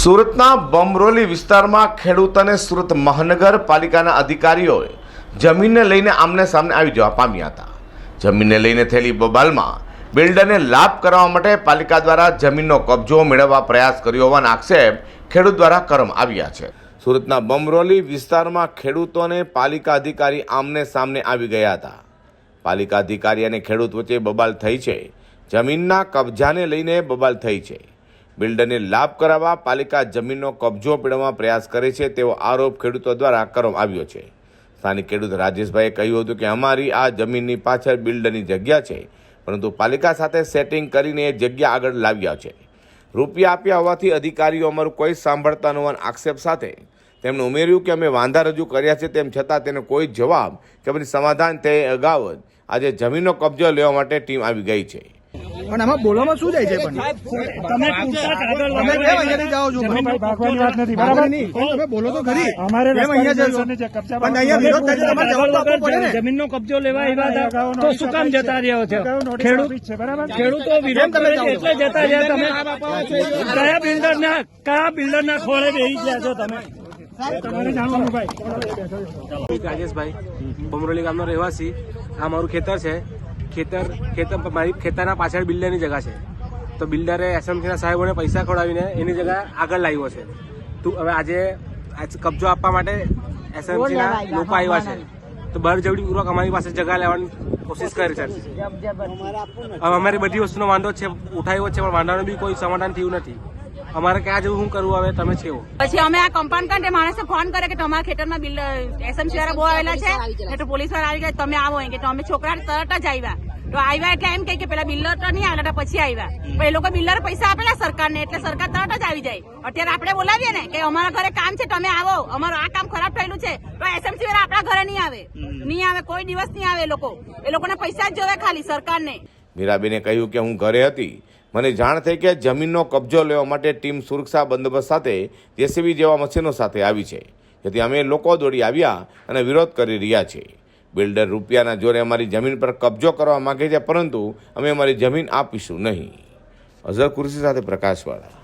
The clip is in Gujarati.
સુરતના બમરોલી વિસ્તારમાં ખેડૂત અને સુરત મહાનગરપાલિકાના અધિકારીઓએ જમીનને લઈને આમને સામને આવી જવા પામ્યા હતા. જમીનને લઈને થયેલી બબાલમાં બિલ્ડરને લાભ કરવા માટે પાલિકા દ્વારા જમીનનો કબજો મેળવવા પ્રયાસ કર્યો હોવાના આક્ષેપ ખેડૂત દ્વારા કરવામાં આવ્યા છે. સુરતના બમરોલી વિસ્તારમાં ખેડૂતો અને પાલિકા અધિકારી આમને સામને આવી ગયા હતા. પાલિકા અધિકારી અને ખેડૂત વચ્ચે બબાલ થઈ છે. જમીનના કબજાને લઈને બબાલ થઈ છે. બિલ્ડરને લાભ કરાવવા પાલિકા જમીનનો કબજો મેળવવા પ્રયાસ કરે છે તેવો આરોપ ખેડૂતો દ્વારા કરવામાં આવ્યો છે. સ્થાનિક ખેડૂત રાજેશભાઈએ કહ્યું હતું કે અમારી આ જમીનની પાછળ બિલ્ડરની જગ્યા છે, પરંતુ પાલિકા સાથે સેટિંગ કરીને એ જગ્યા આગળ લાવ્યા છે. રૂપિયા આપ્યા હોવાથી અધિકારીઓ અમારું કોઈ સાંભળતા ન આક્ષેપ સાથે તેમણે ઉમેર્યું કે અમે વાંધા રજૂ કર્યા છે તેમ છતાં તેનો કોઈ જવાબ કે પછી સમાધાન તે અગાઉ જ આજે જમીનનો કબજો લેવા માટે ટીમ આવી ગઈ છે. પણ આમાં બોલવામાં શું જાય છે પણ? તમે તમે કેમ અહીંયાથી જાઓ છો ભાગવાની વાત નથી, બરાબર? નહીં, તમે બોલો તો ખરી. અમારે અહીંયા જાઓ છો? રસ્તા જે કબજા પણ અહીંયા વિરોધ થાય છે તમારે જવાબ આપવો પડે ને. જમીનનો કબજો લેવા આવ્યા તો શું કામ જતા રહ્યો છે? ખેડૂત છે, બરાબર? ખેડૂતો વિરોધ તમે કરે છે? એટલે જતા રહ્યા તમે. કયા બિલ્ડર ના કયા બિલ્ડર ના ખોળે બેસી ગયા છો તમે? તમારે જાણવાનું ભાઈ. રાજેશભાઈ બમરોલી ગામનો રહેવાસી. આ મારું ખેતર છે. ખેતર ખેતર મારી ખેતરના પાછળ બિલ્ડરની જગા છે. તો બિલ્ડરે એસએમસીના સાહેબોને પૈસા ખવડાવીને એની જગા આગળ લાવ્યો છે. તું હવે આજે આજ કબજો આપવા માટે એસએમસીના લોકો આવ્યા છે. તો બળજબરી પૂર્વક અમારી પાસે જગા લેવાની કોશિશ કરી છે. હવે અમારી બધી વસ્તુનો વાંધો છે ઉઠાવ્યો છે પણ વાંધાનો બી કોઈ સમાધાન થયું નથી. અમારે ક્યાં જવું શું કરવું હવે? તમે છે પછી અમે આ કમ્પાઉન્ડ કરે માણસે ફોન કરે કે તમારા ખેતરમાં બિલ એસએમસી વાળા બહુ આવેલા છે. એટલે પોલીસવાળા આવી ગયા તમે આવો કે અમે છોકરા તરત જ આવ્યા તો આવ્યા એટલે એમ કહે કે પેલા બિલ્ડર તો નહીં આવેલા પછી આવ્યા પણ એ લોકો બિલ્ડર પૈસા આપેલા સરકારને એટલે સરકાર તરત જ આવી જાય. અત્યારે આપણે બોલાવીએ ને કે અમારા ઘરે કામ છે તમે આવો. અમારું આ કામ ખરાબ થયેલું છે. તો એસએમસી વાળા આપણા ઘરે નહીં આવે. નહીં આવે કોઈ દિવસ નહીં આવે એ લોકો. એ લોકોને પૈસા જ જોવે ખાલી સરકારને. મીરાબેને કહ્યું કે હું ઘરે હતી. મને જાણ થઈ કે જમીનનો કબજો લેવા માટે ટીમ સુરક્ષા બંદોબસ્ત સાથે જેસીબી જેવા મશીનો સાથે આવી છે. જેથી અમે લોકો દોડી આવ્યા અને વિરોધ કરી રહ્યા છે બિલ્ડર રૂપિયાના જોરે અમારી જમીન પર કબજો કરવા માંગે છે, પરંતુ અમે અમારી જમીન આપીશું નહીં. અઝર કુર્સી સાથે પ્રકાશવાળા.